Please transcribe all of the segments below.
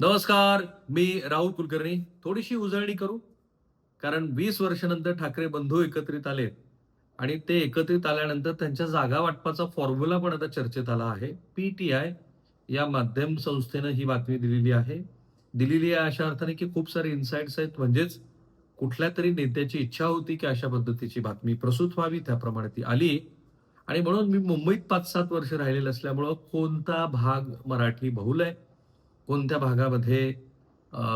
नमस्कार मी राहुल कुलकर्णी. थोडीशी उजळणी करू कारण वीस वर्षानंतर ठाकरे बंधू एकत्रित आले आणि ते एकत्रित आल्यानंतर त्यांच्या जागा वाटपाचा फॉर्म्युला पण आता चर्चेत आला आहे. पीटीआय या माध्यम संस्थेनं ही बातमी दिलेली आहे. दिलेली आहे अशा अर्थाने की खूप सारे इन्साइट्स आहेत. म्हणजेच कुठल्या तरी नेत्याची इच्छा होती की अशा पद्धतीची बातमी प्रसूत व्हावी त्याप्रमाणे ती आली. आणि म्हणून मी मुंबईत पाच सात वर्ष राहिलेलं असल्यामुळं कोणता भाग मराठी बहुल आहे? कोणत्या भागामध्ये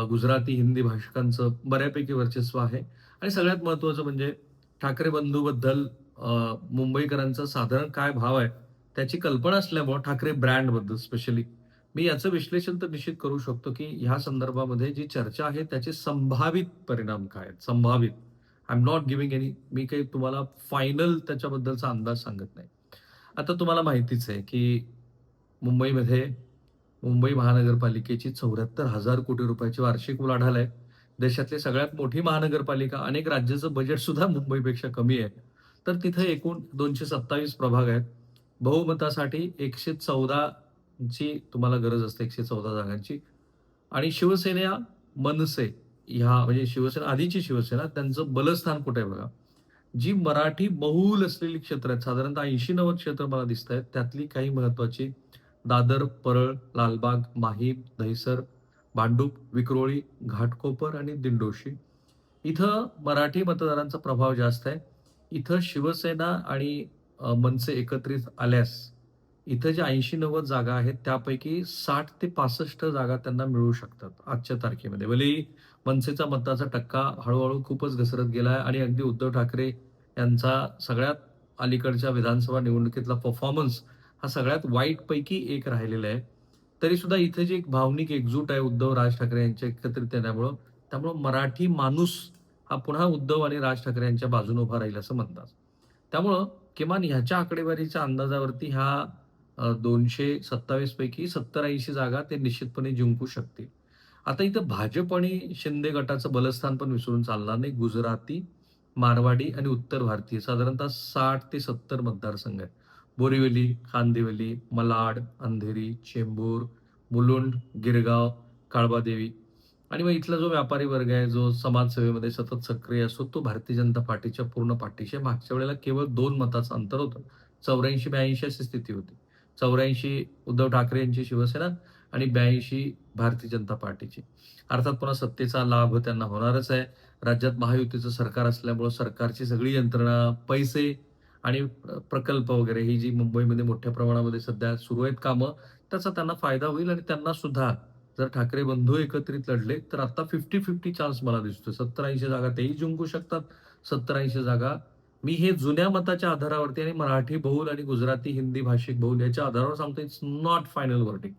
गुजराती हिंदी भाषिकांचं बऱ्यापैकी वर्चस्व आहे? आणि सगळ्यात महत्त्वाचं म्हणजे ठाकरे बंधूबद्दल मुंबईकरांचा साधारण काय भाव आहे त्याची कल्पना असल्यामुळं ठाकरे ब्रँडबद्दल स्पेशली. मी याचं विश्लेषण तर निश्चित करू शकतो की ह्या संदर्भामध्ये जी चर्चा आहे त्याचे संभावित परिणाम काय आहेत? संभावित. I am not giving any मी काही तुम्हाला फायनल त्याच्याबद्दलचा अंदाज सांगत नाही. आता तुम्हाला माहितीच आहे की मुंबईमध्ये मुंबई महानगरपालिकेची चौऱ्याहत्तर हजार कोटी रुपयाची वार्षिक उलाढाल आहे. देशातली सगळ्यात मोठी महानगरपालिका अनेक राज्याचं बजेट सुद्धा मुंबईपेक्षा कमी आहे. तर तिथे एकूण दोनशे सत्तावीस प्रभाग आहेत. बहुमतासाठी एकशे चौदाची तुम्हाला गरज असते एकशे चौदा जागांची. आणि शिवसेना मनसे ह्या म्हणजे शिवसेना आधीची शिवसेना त्यांचं बलस्थान कुठे आहे बघा? जी मराठी बहुल असलेली क्षेत्र आहेत साधारणतः ऐंशी नव्वद क्षेत्र मला दिसत आहेत त्यातली काही महत्वाची दादर परळ लालबाग माहीम दहिसर भांडूप विक्रोळी घाटकोपर आणि दिंडोशी. इथं मराठी मतदारांचा प्रभाव जास्त आहे. इथं शिवसेना आणि मनसे एकत्रित आल्यास इथं ज्या ऐंशी नव्वद जागा आहेत त्यापैकी साठ ते पासष्ट जागा त्यांना मिळू शकतात आजच्या तारखेमध्ये. भलेही मनसेचा मताचा टक्का हळूहळू खूपच घसरत गेला आहे आणि अगदी उद्धव ठाकरे यांचा सगळ्यात अलीकडच्या विधानसभा निवडणुकीतला परफॉर्मन्स हा सगळ्यात वाईट पैकी एक राहिलेला आहे. तरी सुद्धा इथे जी एक भावनिक एकजूट आहे उद्धव राज ठाकरे यांच्या एकत्रित येण्यामुळं त्यामुळं मराठी माणूस हा पुन्हा उद्धव आणि राज ठाकरे यांच्या बाजूने उभा राहील असं म्हणतात. त्यामुळं किमान ह्याच्या आकडेवारीच्या अंदाजावरती ह्या दोनशे सत्तावीस पैकी सत्तर ऐंशी जागा ते निश्चितपणे जिंकू शकतील. आता इथं भाजप आणि शिंदे गटाचं बलस्थान पण विसरून चालणार नाही. गुजराती मारवाडी आणि उत्तर भारतीय साधारणतः साठ ते सत्तर मतदारसंघ आहेत. बोरिवली खांदिवली मलाड अंधेरी चेंबूर मुलुंड गिरगाव काळबादेवी. आणि मग इथला जो व्यापारी वर्ग आहे जो समाजसेवेमध्ये सतत सक्रिय असतो तो भारतीय जनता पार्टीच्या पूर्ण पाठीशी मागच्या वेळेला केवळ दोन मताचं अंतर होतं. चौऱ्याऐंशी ब्याऐंशी अशी स्थिती होती. चौऱ्याऐंशी उद्धव ठाकरे यांची शिवसेना आणि ब्याऐंशी भारतीय जनता पार्टीची. अर्थात पुन्हा सत्तेचा लाभ त्यांना होणारच आहे. राज्यात महायुतीचं सरकार असल्यामुळं सरकारची सगळी यंत्रणा पैसे आणि प्रकल्प वगैरे ही जी मुंबईमध्ये मोठ्या प्रमाणामध्ये सध्या सुरू आहेत कामं त्याचा त्यांना फायदा होईल आणि त्यांना सुद्धा जर ठाकरे बंधू एकत्रित लढले तर आता फिफ्टी फिफ्टी चान्स मला दिसतो सत्तर ऐंशी जागा तेही जिंकू शकतात. सत्तर ऐंशी जागा मी हे जुन्या मताच्या आधारावरती आणि मराठी बहुल आणि गुजराती हिंदी भाषिक बहुल याच्या आधारावर सांगतो इट्स नॉट फायनल वर्डिक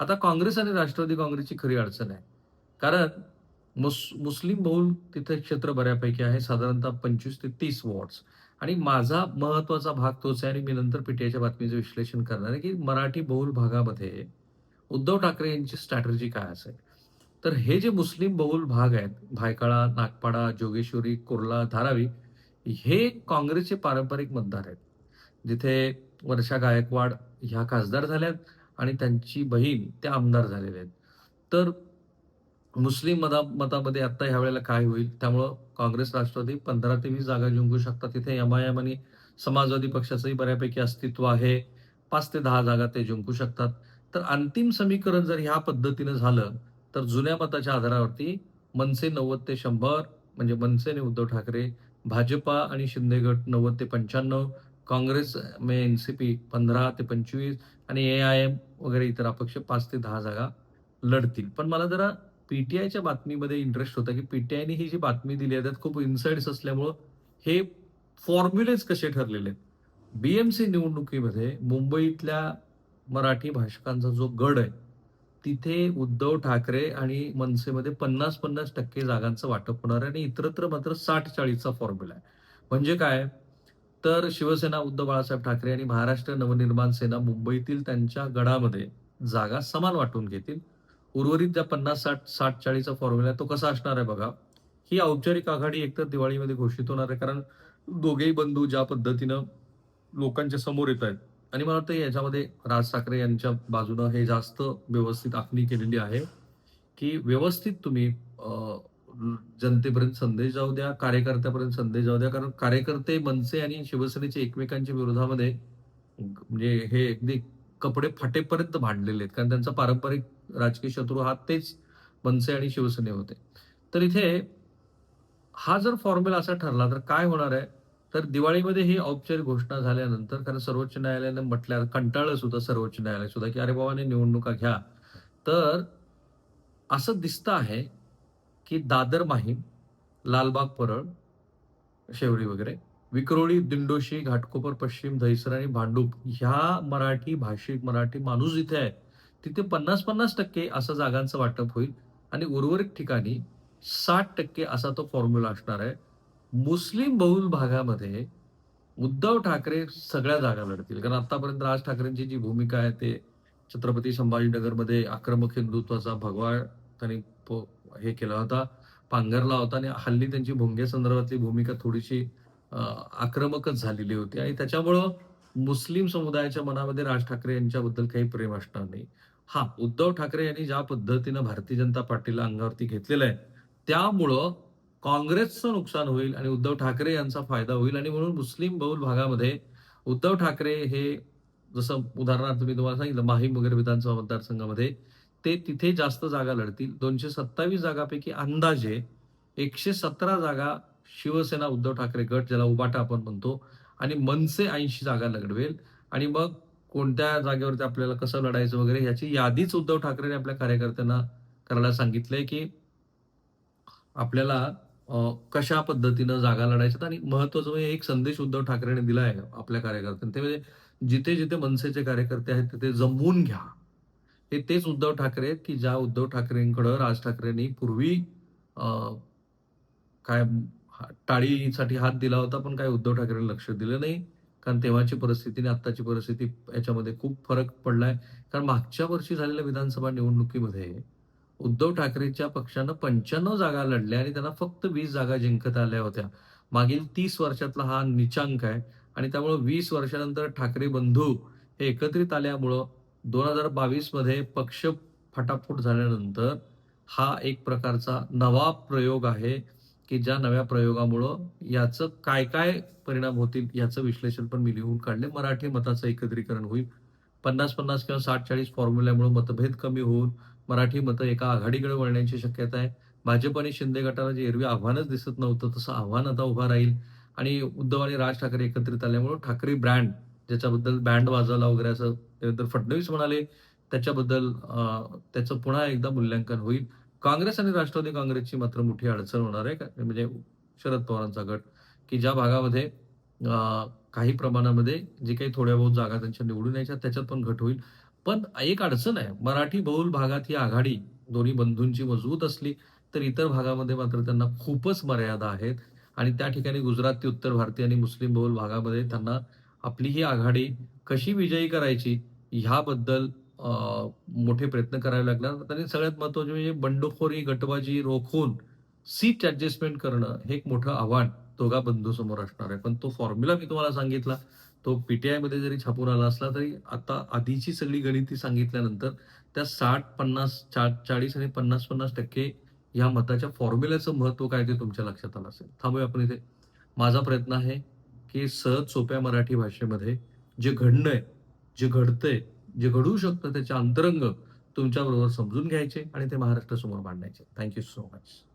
आता काँग्रेस आणि राष्ट्रवादी काँग्रेसची खरी अडचण आहे. कारण मुस मुस्लिम बहुल तिथे क्षेत्र बऱ्यापैकी आहे साधारणतः पंचवीस ते तीस वॉर्ड्स आणि माझा महत्त्वाचा भाग तोच आहे आणि मी नंतर पीटीआयच्या बातमीचं विश्लेषण करणार आहे की मराठी बहुल भागामध्ये उद्धव ठाकरे यांची स्ट्रॅटर्जी काय असेल? तर हे जे मुस्लिम बहुल भाग आहेत भायखळा नागपाडा जोगेश्वरी कुर्ला धारावी हे काँग्रेसचे पारंपरिक मतदार आहेत. जिथे वर्षा गायकवाड ह्या खासदार झाल्यात आणि त्यांची बहीण त्या आमदार झालेल्या आहेत. तर मुस्लिम मता मतामध्ये आता ह्या वेळेला काय होईल? त्यामुळं काँग्रेस राष्ट्रवादी पंधरा ते वीस जागा जिंकू शकतात. तिथे एम आय एम आणि समाजवादी पक्षाचंही बऱ्यापैकी अस्तित्व आहे. पाच ते दहा जागा ते जिंकू शकतात. तर अंतिम समीकरण जर ह्या पद्धतीनं झालं तर जुन्या मताच्या आधारावरती मनसे नव्वद ते शंभर म्हणजे मनसे उद्धव ठाकरे भाजपा आणि शिंदे गट नव्वद ते पंच्याण्णव काँग्रेस मे एन सी पी पंधरा ते पंचवीस आणि ए आय एम वगैरे इतर अपक्ष पाच ते दहा जागा लढतील. पण मला जरा पीटीआयच्या बातमीमध्ये इंटरेस्ट होता की पीटीआयने ही जी बातमी दिली आहे त्यात खूप इन्साइड्स असल्यामुळं हे फॉर्म्युलेच कसे ठरलेले आहेत? बीएमसी निवडणुकीमध्ये मुंबईतल्या मराठी भाषकांचा जो गड आहे तिथे उद्धव ठाकरे आणि मनसेमध्ये पन्नास पन्नास टक्के जागांचं वाटप होणार आहे आणि इतरत्र मात्र साठ चाळीसचा फॉर्म्युला आहे. म्हणजे काय? तर शिवसेना उद्धव बाळासाहेब ठाकरे आणि महाराष्ट्र नवनिर्माण सेना मुंबईतील त्यांच्या गडामध्ये जागा समान वाटून घेतील. उर्वरित ज्या पन्नास साठ साठ चाळीसचा फॉर्म्युला आहे तो कसा असणार आहे बघा ही औपचारिक आघाडी एकतर दिवाळीमध्ये घोषित होणार आहे कारण दोघेही बंधू ज्या पद्धतीनं लोकांच्या समोर येत आहेत आणि मला वाटतं याच्यामध्ये राज ठाकरे यांच्या बाजूनं हे जास्त व्यवस्थित आखणी केलेली आहे की व्यवस्थित तुम्ही जनतेपर्यंत संदेश जाऊ द्या, कार्यकर्त्यापर्यंत संदेश जाऊ द्या. कारण कार्यकर्ते मनसे आणि शिवसेनेचे एकमेकांच्या विरोधामध्ये म्हणजे हे अगदी कपडे फाटेपर्यंत भांडलेले आहेत. कारण त्यांचा पारंपरिक राजकीय शत्रू हा तेच मनसे आणि शिवसेने होते. तर इथे हा जर फॉर्म्युला असा ठरला तर काय होणार आहे? तर दिवाळीमध्ये ही औपचारिक घोषणा झाल्यानंतर कारण सर्वोच्च न्यायालयानं म्हटल्या कंटाळलं सुद्धा सर्वोच्च न्यायालय सुद्धा, की "अरे बाबाने निवडणुका घ्या." तर असं दिसतं आहे, की दादर माहीम, लालबाग परळ, शेवरी वगैरे, विक्रोळी, दिंडोशी, घाटकोपर पश्चिम, दहिसर आणि भांडूप ह्या मराठी भाषिक मराठी माणूस इथे आहे, तिथे 50-50% असं जागांचं वाटप होईल आणि उर्वरित ठिकाणी 60% असा तो फॉर्म्युला असणार आहे. मुस्लिम बहुल भागामध्ये उद्धव ठाकरे सगळ्या जागा लढतील. कारण आतापर्यंत राज ठाकरेंची जी भूमिका आहे ते छत्रपती संभाजीनगरमध्ये आक्रमक हिंदुत्वाचा भगवा त्यांनी हे केला होता, पांघरला होता आणि हल्ली त्यांची भोंगे संदर्भातली भूमिका थोडीशी आक्रमकच झालेली होती आणि त्याच्यामुळं मुस्लिम समुदायाच्या मनामध्ये राज ठाकरे यांच्याबद्दल काही प्रेम असणार नाही. हां, उद्धव ठाकरे यांनी ज्या पद्धतीनं भारतीय जनता पार्टीला अंगावरती घेतलेलं आहे, त्यामुळं काँग्रेसचं नुकसान होईल आणि उद्धव ठाकरे यांचा फायदा होईल आणि म्हणून मुस्लिम बहुल भागामध्ये उद्धव ठाकरे हे जसं उदाहरणार्थ मी तुम्हाला सांगितलं माहीम वगैरे विधानसभा मतदारसंघामध्ये ते तिथे जास्त जागा लढतील. दोनशे सत्तावीस जागापैकी अंदाजे 117 जागा शिवसेना उद्धव ठाकरे गट ज्याला उबाटा आपण म्हणतो आणि मनसे 80 जागा लढवेल आणि मग कोणत्या जागेवरती आपल्याला कसं लढायचं वगैरे याची यादीच उद्धव ठाकरेने आपल्या कार्यकर्त्यांना करायला सांगितलंय, की आपल्याला कशा पद्धतीनं जागा लढायच्यात आणि महत्त्वाचं म्हणजे एक संदेश उद्धव ठाकरेने दिला आहे आपल्या कार्यकर्त्यांना. ते म्हणजे जिथे-जिथे मनसेचे कार्यकर्ते आहेत तिथे जमवून घ्या. हे तेच उद्धव ठाकरे आहेत, की ज्या उद्धव ठाकरेंकडं राज ठाकरेंनी पूर्वी काय हा टाळीसाठी हात दिला होता, पण काय उद्धव ठाकरेंनी लक्ष दिलं नाही. कारण तेव्हाची परिस्थिती आणि आत्ताची परिस्थिती याच्यामध्ये खूप फरक पडलाय. कारण मागच्या वर्षी झालेल्या विधानसभा निवडणुकीमध्ये उद्धव ठाकरेच्या पक्षानं 95 जागा लढल्या आणि त्यांना फक्त वीस जागा जिंकत आल्या होत्या. मागील तीस वर्षातला हा निचांक आहे आणि त्यामुळं वीस वर्षानंतर ठाकरे बंधू हे एकत्रित आल्यामुळं दोन हजार बावीसमध्ये पक्ष फटाफूट झाल्यानंतर हा एक प्रकारचा नवा प्रयोग आहे, की ज्या नव्या प्रयोगामुळं याचं काय-काय परिणाम होतील याचं विश्लेषण पण मी लिहून काढले मराठी मताचं एकत्रीकरण होईल. 50-50 किंवा 60-40 फॉर्म्युल्यामुळे मतभेद कमी होऊन मराठी मतं एका आघाडीकडे वळण्याची शक्यता आहे. भाजप आणि शिंदे गटाला जे एरवी आव्हानच दिसत नव्हतं, तसं आव्हान आता उभं राहील आणि उद्धव आणि राज ठाकरे एकत्रित आल्यामुळं ठाकरे ब्रँड ज्याच्याबद्दल बँड वाजवला वगैरे असं फडणवीस म्हणाले, त्याच्याबद्दल त्याचं पुन्हा एकदा मूल्यांकन होईल. काँग्रेस आणि राष्ट्रवादी काँग्रेसची मात्र मोठी अडचण होणार आहे. का म्हणजे शरद पवारांचा गट, की ज्या भागामध्ये काही प्रमाणामध्ये जे काही थोड्या बहुत जागा त्यांच्या निवडून यायच्या त्याच्यात पण घट होईल. पण एक अडचण आहे. मराठी बहुल भागात ही आघाडी दोन्ही बंधूंची मजबूत असली, तर इतर भागामध्ये मात्र त्यांना खूपच मर्यादा आहेत आणि त्या ठिकाणी गुजरात ते उत्तर भारतीय आणि मुस्लिम बहुल भागामध्ये त्यांना आपली ही आघाडी कशी विजयी करायची ह्याबद्दल मोठे प्रयत्न करावे लागणार आणि सगळ्यात महत्त्वाचे म्हणजे बंडखोरी, गटबाजी रोखून सीट ऍडजस्टमेंट करणं हे एक मोठं आव्हान दोघा बंधूंसमोर असणार आहे. पण तो फॉर्म्युला मी तुम्हाला सांगितला, तो पी-टी-आयमध्ये जरी छापून आला असला, तरी आता आधीची सगळी गणिती सांगितल्यानंतर त्या 60, 50, चा 40 आणि पन्नास पन्नास टक्के या मताच्या फॉर्म्युल्याचं महत्त्व काय ते तुमच्या लक्षात आलं असेल. थांबूया आपण इथे. माझा प्रयत्न आहे, की सहज सोप्या मराठी भाषेमध्ये जे घडलंय, जे घडतंय, जे घडू शकतं त्याचे अंतरंग तुमच्याबरोबर समजून घ्यायचे आणि ते महाराष्ट्रासमोर मांडायचे. Thank you so much.